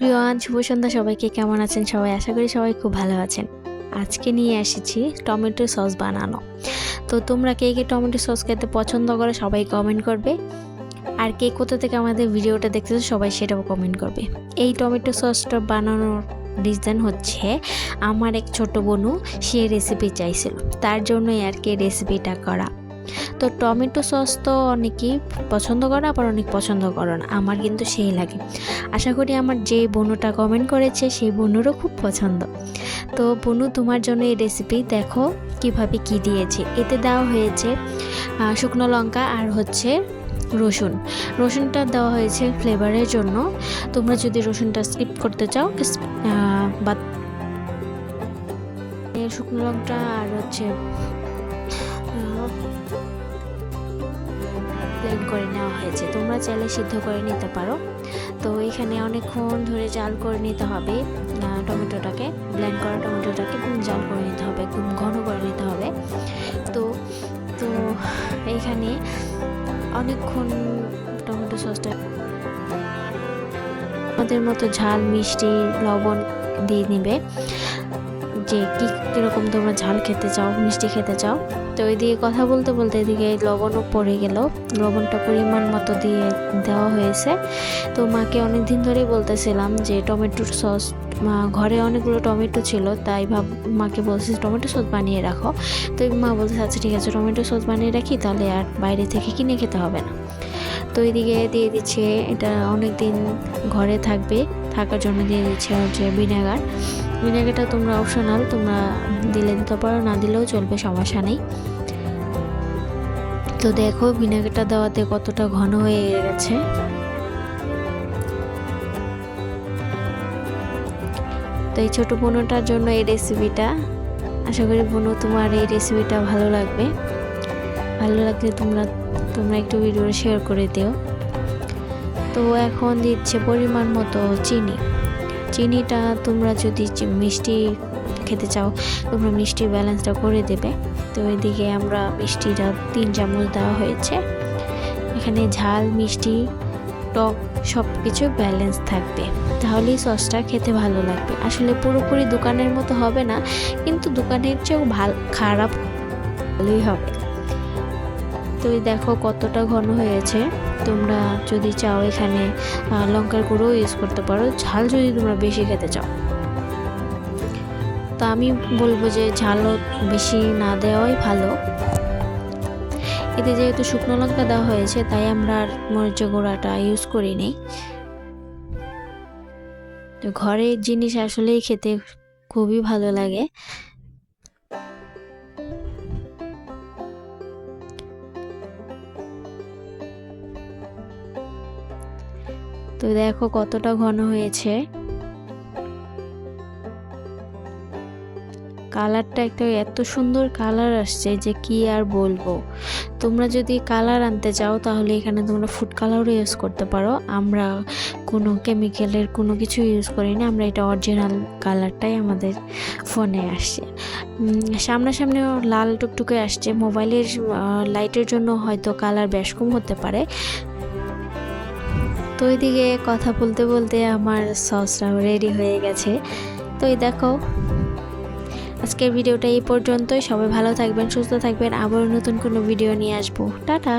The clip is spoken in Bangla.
প্রিয়ান, শুভ সন্ধ্যা সবাইকে। কেমন আছেন সবাই? আশা করি সবাই খুব ভালো আছেন। আজকে নিয়ে এসেছি টমেটো সস বানানো। তো তোমরা কে কে টমেটো সস খেতে পছন্দ করো সবাই কমেন্ট করবে। আর কে কোথা থেকে আমাদের ভিডিওটা দেখতেছো সবাই সেটাও কমেন্ট করবে। এই টমেটো সসটা বানানোর রিজন হচ্ছে, আমার এক ছোট বোনু সে রেসিপি চাইছিল। তার জন্যই আর কি রেসিপিটা করা। তো টমেটো সস তো অনেকেই পছন্দ করে, আবার অনেক পছন্দ করে না। আমার কিন্তু সেই লাগে। আশা করি আমার যে বনুটা কমেন্ট করেছে, সেই বনুরও খুব পছন্দ। তো বনু, তোমার জন্য এই রেসিপি দেখো কীভাবে কি দিয়েছে। এতে দেওয়া হয়েছে শুকনো লঙ্কা আর হচ্ছে রসুন। রসুনটা দেওয়া হয়েছে ফ্লেভারের জন্য। তোমরা যদি রসুনটা স্কিপ করতে চাও বা শুকনো লঙ্কা আর হচ্ছে প্লেন করে নেওয়া হয়েছে। তোমরা চাইলে সিদ্ধ করে নিতে পারো। তো এখানে অনেকক্ষণ ধরে জাল করে নিতে হবে টমেটোটাকে ব্লেন্ড করা টমেটোটাকে জাল করে নিতে হবে একদম ঘন করে নিতে হবে। তো তো এইখানে অনেকক্ষণ টমেটো সসটা আমাদের মতো ঝাল, মিষ্টি, লবণ দিয়ে নিবে। যে কী কীরকম তোমরা ঝাল খেতে চাও, মিষ্টি খেতে চাও। তো ওইদিকে কথা বলতে বলতে এদিকে লবণও পড়ে গেল। লবণটা পরিমাণ মতো দিয়ে দেওয়া হয়েছে। তো মাকে অনেক দিন ধরেই বলতেছিলাম যে টমেটোর সস, মা ঘরে অনেকগুলো টমেটো ছিল, তাই ভাব, মাকে বলছি টমেটো সস বানিয়ে রাখো। তো মা বলছে আচ্ছা ঠিক আছে, টমেটো সস বানিয়ে রাখি, তাহলে আর বাইরে থেকে কিনে খেতে হবে না। তো এইদিকে দিয়ে দিচ্ছে, এটা অনেক দিন ঘরে থাকবে, থাকার জন্য দিয়ে দিচ্ছে হচ্ছে ভিনেগার। ভিনেগারটা তোমরা অপশনাল তোমরা দিলে দিতে পারো, না দিলেও চলবে, সমস্যা নেই। তো দেখো ভিনেগারটা দেওয়াতে কতটা ঘন হয়ে গেছে। তো এই ছোটো বোনটার জন্য এই রেসিপিটা আশা করি বোনো তোমার এই রেসিপিটা ভালো লাগবে। ভালো লাগলে তোমরা তোমরা একটু ভিডিও শেয়ার করে দিও। তো এখন দিচ্ছে পরিমাণ মতো চিনি। চিনিটা তোমরা যদি মিষ্টি খেতে চাও, তোমরা মিষ্টি ব্যালেন্সটা করে দেবে। তো এদিকে আমরা মিষ্টিটা তিন চামচ দেওয়া হয়েছে। এখানে ঝাল, মিষ্টি, টক সব কিছু ব্যালেন্স থাকবে। তাহলেই সসটা খেতে ভালো লাগবে। আসলে পুরোপুরি দোকানের মতো হবে না, কিন্তু দোকানের চেয়েও ভালো খারাপ ভালোই হবে। তো দেখো কতটা ঘন হয়েছে। তোমরা যদি চাও এখানে লঙ্কার গুঁড়ো ইউজ করতে পারো। ঝাল যদি তোমরা বেশি খেতে চাও। তো আমি বলব যে ঝালও বেশি না দেওয়াই ভালো। এতে যেহেতু শুকনো লঙ্কা দেওয়া হয়েছে, তাই আমরা আর মরিচের গুঁড়াটা ইউজ করিনি। তো ঘরের জিনিস আসলেই খেতে খুবই ভালো লাগে। তো দেখো কতটা ঘন হয়েছে। কালারটা একটা এত সুন্দর কালার আসছে যে কি আর বলব। তোমরা যদি কালার আনতে চাও তাহলে এখানে তোমরা ফুড কালারও ইউজ করতে পারো। আমরা কোনো কেমিক্যালের কোনো কিছু ইউজ করি না আমরা এটা অরিজিনাল কালারটাই আমাদের ফোনে আসছে। উম, সামনাসামনিও লাল টুকটুকে আসছে। মোবাইলের লাইটের জন্য হয়তো কালার বেশ কম হতে পারে। তো ওইদিকে কথা বলতে বলতে আমার সসটাও রেডি হয়ে গেছে। তো এই দেখো, আজকের ভিডিওটা এই পর্যন্তই। সবাই ভালো থাকবেন, সুস্থ থাকবেন। আবার নতুন কোনো ভিডিও নিয়ে আসব। টাটা!